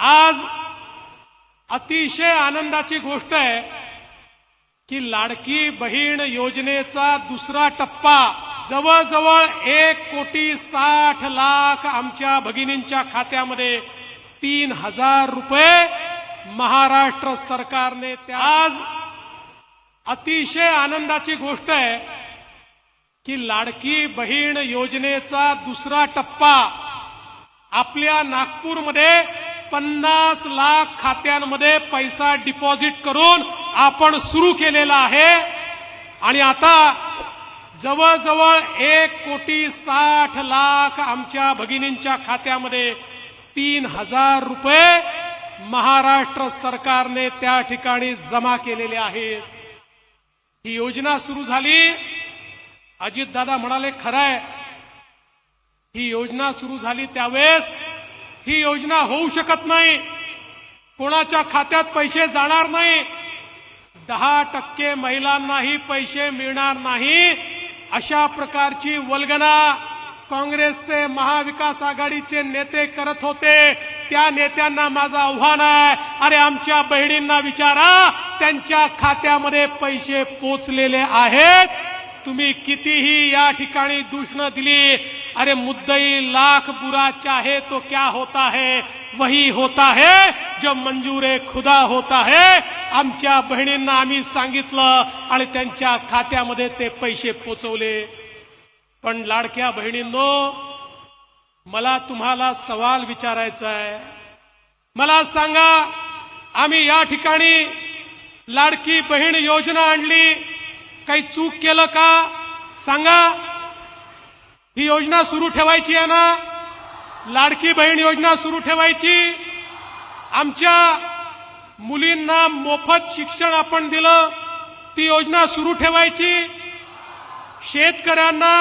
आज अतिशय आनंदाची गोष्ट आहे की लाडकी बहीण योजनेचा दुसरा टप्पा जवळजवळ एक कोटी साठ लाख आमच्या भगिनींच्या खात्यामध्ये तीन हजार रुपये महाराष्ट्र सरकारने त्या आज अतिशय आनंदाची गोष्ट आहे की लाडकी बहीण योजनेचा दुसरा टप्पा आपल्या नागपूरमध्ये पन्नास लाख खात्यांमध्ये पैसा डिपॉझिट करून आपण सुरू केलेला आहे. आणि आता जवळजवळ एक कोटी साठ लाख आमच्या भगिनींच्या खात्यामध्ये तीन हजार रुपये महाराष्ट्र सरकारने त्या ठिकाणी जमा केलेले आहेत. ही योजना सुरू झाली. अजितदादा म्हणाले खरंय. ही योजना सुरू झाली त्यावेळेस ही योजना होऊ शकत नाही. कोणाच्या खात्यात पैसे जाणार नाही. दहा टक्के महिलांनाही पैसे मिळणार नाही. अशा प्रकारची वल्गना काँग्रेसचे महाविकास आघाडीचे नेते करत होते. त्या नेत्यांना माझं आव्हान आहे. अरे आमच्या बहिणींना विचारा. त्यांच्या खात्यामध्ये पैसे पोचलेले आहेत. तुम्ही कितीही या ठिकाणी दूषणं दिली अरे मुद्दई लाख बुरा चाहे तो क्या होता है? वही होता है जो मंजूर खुदा होता है। आमच्या बहिणींना आम्ही सांगितलं आणि त्यांच्या खात्यामध्ये ते पैसे पोचवले. पण लाडक्या बहिणींनो मला तुम्हाला सवाल विचारायचा आहे. मला सांगा आम्ही या ठिकाणी लाडकी बहीण योजना आणली काही चूक केलं का? सांगा. ही योजना सुरू ठेवायची आहे ना? लाडकी बहीण योजना सुरू ठेवायची. आमच्या मुलींना मोफत शिक्षण आपण दिलं ती योजना सुरू ठेवायची. शेतकऱ्यांना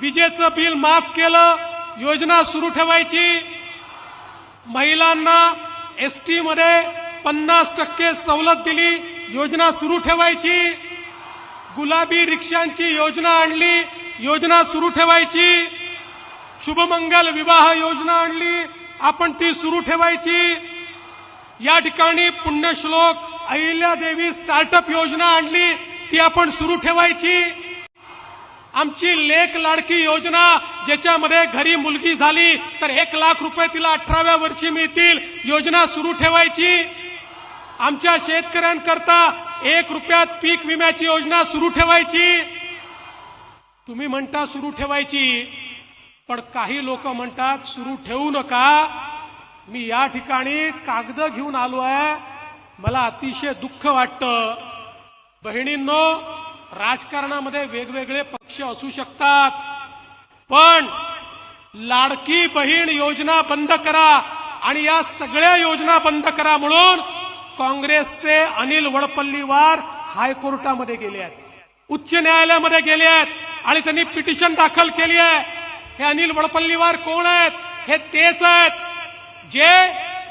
विजेचं बिल माफ केलं योजना सुरू ठेवायची. महिलांना एसटी मध्ये पन्नास टक्के सवलत दिली योजना सुरू ठेवायची. गुलाबी रिक्षांची योजना आणली योजना सुरू ठेवायची. शुभमंगल विवाह योजना आणली आपण ती सुरू ठेवायची. या ठिकाणी पुण्यश्लोक अहिल्यादेवी स्टार्टअप योजना आणली ती आपण सुरू ठेवायची. आमची लेख लाडकी योजना ज्याच्यामध्ये घरी मुलगी झाली तर एक लाख रुपये तिला अठराव्या वर्षी मिळतील योजना सुरू ठेवायची. आमच्या शेतकऱ्यांकरता एक रुपयात पीक विम्याची योजना सुरू ठेवायची. तुम्ही म्हणता सुरू ठेवायची पण काही लोक म्हणतात सुरू ठेवू नका. मी या ठिकाणी कागद घेऊन आलो आहे. मला अतिशय दुःख वाटतं. बहिणींनो राजकारणामध्ये वेगवेगळे पक्ष असू शकतात पण लाडकी बहीण योजना बंद करा आणि या सगळ्या योजना बंद करा म्हणून काँग्रेसचे अनिल वडपल्लीवार हायकोर्टामध्ये गेले आहेत. उच्च न्यायालयामध्ये गेले आहेत. आणि त्यांनी पिटिशन दाखल केली आहे. हे अनिल वडपल्लीवार कोण आहेत? हे तेच आहेत. जे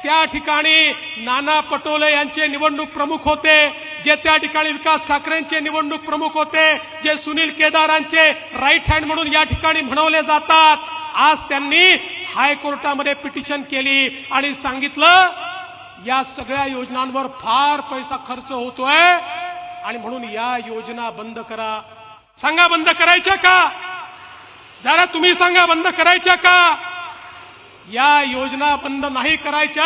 त्या ठिकाणी नाना पटोले यांचे निवडणूक प्रमुख होते जे त्या ठिकाणी विकास ठाकरेंचे निवडणूक प्रमुख होते जे सुनील केदारांचे राईट हँड म्हणून या ठिकाणी म्हणवले जातात. आज त्यांनी हायकोर्टामध्ये पिटिशन केली आणि सांगितलं या सगळ्या योजनांवर फार पैसा खर्च होतोय आणि म्हणून या योजना बंद करा. सांगा बंद करायच्या का? जरा तुम्ही सांगा बंद करायच्या का? या योजना बंद नाही करायच्या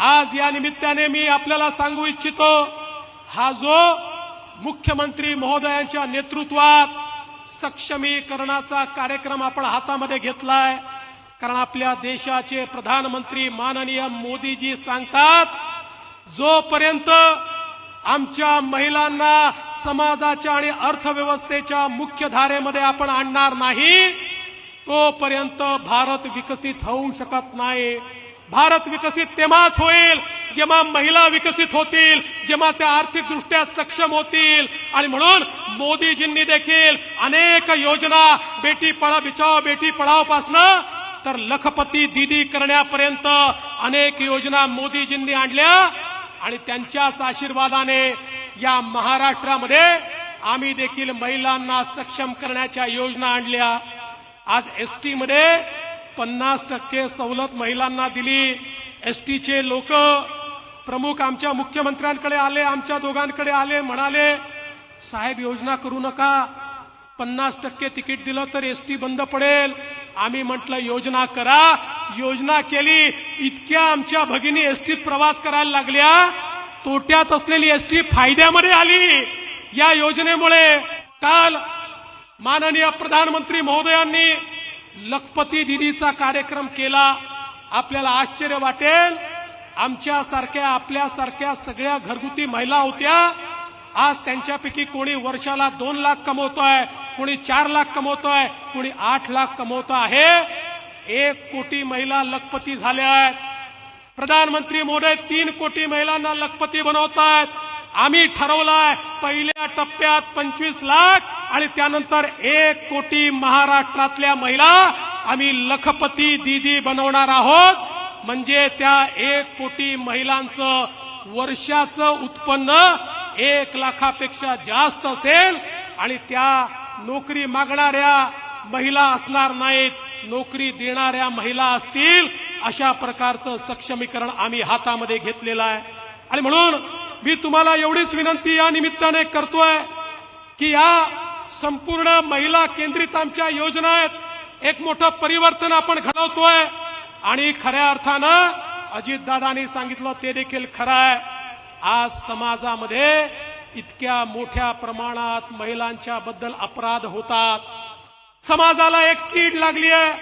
आज या निमित्ताने मी आपल्याला सांगू इच्छितो हा जो मुख्यमंत्री महोदयांच्या नेतृत्वात सक्षमीकरणाचा कार्यक्रम आपण हातामध्ये घेतलाय कारण आपल्या देशाचे प्रधानमंत्री माननीय मोदीजी सांगतात जोपर्यंत आमच्या महिलांना समाजाच्या आणि अर्थव्यवस्थेच्या मुख्य धारेमध्ये आपण आणणार नाही तोपर्यंत भारत विकसित होऊ शकत नाही. भारत विकसित तेव्हाच होईल जेव्हा महिला विकसित होतील जेव्हा त्या आर्थिकदृष्ट्या सक्षम होतील. आणि म्हणून मोदीजींनी देखील अनेक योजना बेटी पळा बिचाव बेटी पढाव पासनं तर लखपती दिदी करण्यापर्यंत अनेक योजना मोदीजींनी आणल्या. आणि त्यांच्याच आशीर्वादाने या महाराष्ट्रामध्ये आम्ही देखील महिलांना सक्षम करण्याच्या योजना आणल्या. आज एसमध्ये पन्नास टक्के सवलत महिलांना दिली. एस टीचे लोक प्रमुख आमच्या मुख्यमंत्र्यांकडे आले आमच्या दोघांकडे आले म्हणाले साहेब योजना करू नका. पन्नास टक्के तिकीट दिलं तर एस टी बंद पडेल. आम्ही म्हटलं योजना करा. योजना केली. इतक्या आमच्या भगिनी एसटीत प्रवास करायला लागल्या. तोट्यात असलेली एसटी फायद्यामध्ये आली. या योजनेमुळे काल माननीय प्रधानमंत्री महोदयांनी लखपती दिदीचा कार्यक्रम केला आपल्याला आश्चर्य वाटेल. आमच्यासारख्या आपल्यासारख्या सगळ्या घरगुती महिला होत्या. आज त्यांच्यापैकी कोणी वर्षाला दोन लाख कमवतोय कोणी चार लाख कमवतोय कोणी आठ लाख कमवतो आहे. एक कोटी महिला लखपती झाल्या आहेत. प्रधानमंत्री मोदी तीन कोटी महिलांना लखपती बनवतायत. आम्ही ठरवलाय पहिल्या टप्प्यात पंचवीस लाख आणि त्यानंतर एक कोटी महाराष्ट्रातल्या महिला आम्ही लखपती दीदी बनवणार आहोत. म्हणजे त्या एक कोटी महिलांचं वर्षाचं उत्पन्न एक लाखापेक्षा जास्त असेल. आणि त्या नोकरी मागणाऱ्या महिला असणार नाहीत. नोकरी देणाऱ्या महिला असतील. अशा प्रकारचं सक्षमीकरण आम्ही हातामध्ये घेतलेलं आहे. आणि म्हणून मी तुम्हाला एवढीच विनंती या निमित्ताने करतोय की या संपूर्ण महिला केंद्रित आमच्या योजना आहेत. एक मोठं परिवर्तन आपण घडवतोय. आणि खऱ्या अर्थानं अजितदादांनी सांगितलं ते देखील खरं आहे. आज समाजामध्ये इतक्या मोठ्या प्रमाणात महिलांच्या बद्दल अपराध होतात. समाजाला एक कीड लागली आहे.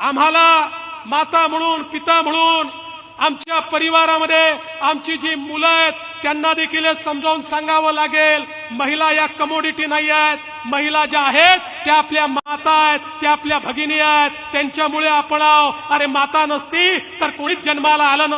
आम्हाला माता म्हणून पिता म्हणून आमच्या परिवारामध्ये आमची जी मुलं आहेत त्यांना देखील समजावून सांगावं लागेल. महिला या कमोडिटी नाही आहेत. महिला ज्या आहेत त्या आपल्या माता आहेत त्या आपल्या भगिनी आहेत त्यांच्यामुळे आपण आहो. अरे माता नसती तर कोणीच जन्माला आलं